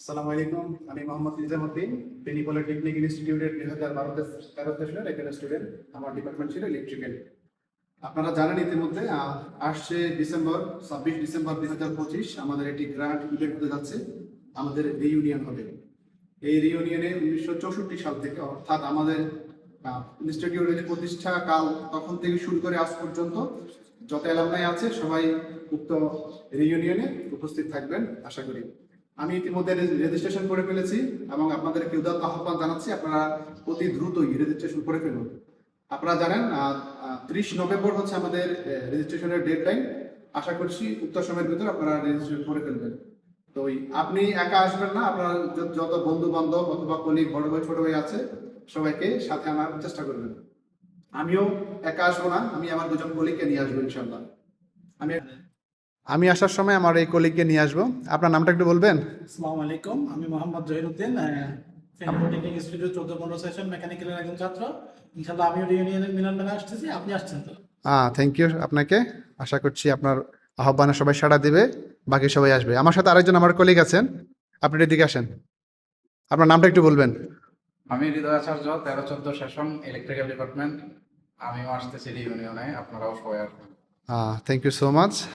আসসালামু আলাইকুম। আমি মোহাম্মদ নিজামুদ্দিন ফেনী পলিটেকনিক ইনস্টিটিউটের দুই হাজার বারোতে তেরো সেশনের একটা স্টুডেন্ট আমার ডিপার্টমেন্ট ছিল ইলেকট্রিক্যাল আপনারা জানেন ইতিমধ্যে আসছে ডিসেম্বর, ছাব্বিশ ডিসেম্বর দুই হাজার পঁচিশ, আমাদের একটি গ্রান্ট ইভেন্ট হতে যাচ্ছে। আমাদের রিইউনিয়ন হবে। এই রিইউনিয়নে উনিশশো চৌষট্টি সাল থেকে, অর্থাৎ আমাদের ইনস্টিটিউটের প্রতিষ্ঠা কাল তখন থেকে শুরু করে আজ পর্যন্ত, যত এলামনাই আছে, সবাই উক্ত রিইউনিয়নে উপস্থিত থাকবেন, আশা করি। আমি ইতিমধ্যে রেজিস্ট্রেশন করে ফেলেছি এবং আপনাদেরকে উদাত্ত আহ্বান জানাচ্ছি, আপনারা অতি দ্রুতই রেজিস্ট্রেশন করে ফেলুন। আপনারা জানেন ত্রিশ নভেম্বর হচ্ছে আমাদের রেজিস্ট্রেশনের ডেডলাইন আশা করছি উক্ত সময়ের ভিতর আপনারা রেজিস্ট্রেশন করে ফেলবেন। তো আপনি একা আসবেন না, আপনার যত বন্ধু বান্ধব অথবা কলিগ বড় ভাই, ছোট ভাই আছে, সবাইকে সাথে আনার চেষ্টা করবেন। আমিও একা আসব না, আমি আমার দুজন কলিগকে নিয়ে আসব ইনশাল্লাহ আমি আমি আসার সময় আমার এই কলিগকে নিয়ে আসব। আপনার নামটা একটু বলবেন? আসসালামু আলাইকুম আমি মোহাম্মদ জহিরুদ্দিন টেকনিক ইনস্টিটিউট চোদ্দ পনেরো সেশন মেকানিক্যালের একজন ছাত্র। ইনশাল্লাহ আমিও ইউনিয়নের মিলন মেলা আসতেছি আপনি আসছেন তো? হ্যাঁ থ্যাংক ইউ আপনাকে। আশা করছি আপনার আহ্বানে সবাই সাড়া দেবে বাকি সবাই আসবে। আমার সাথে আরেকজন আমার কলিগ আছেন আপনি এদিকে আসেন। আপনার নামটা একটু বলবেন। আমি হৃদয় আচার্য তেরো চোদ্দ সেশন ইলেকট্রিক্যাল ডিপার্টমেন্ট আমিও আসতেছি ইউনিয়নে আপনারাও সবাই আসবেন। হ্যাঁ থ্যাংক ইউ সো মাচ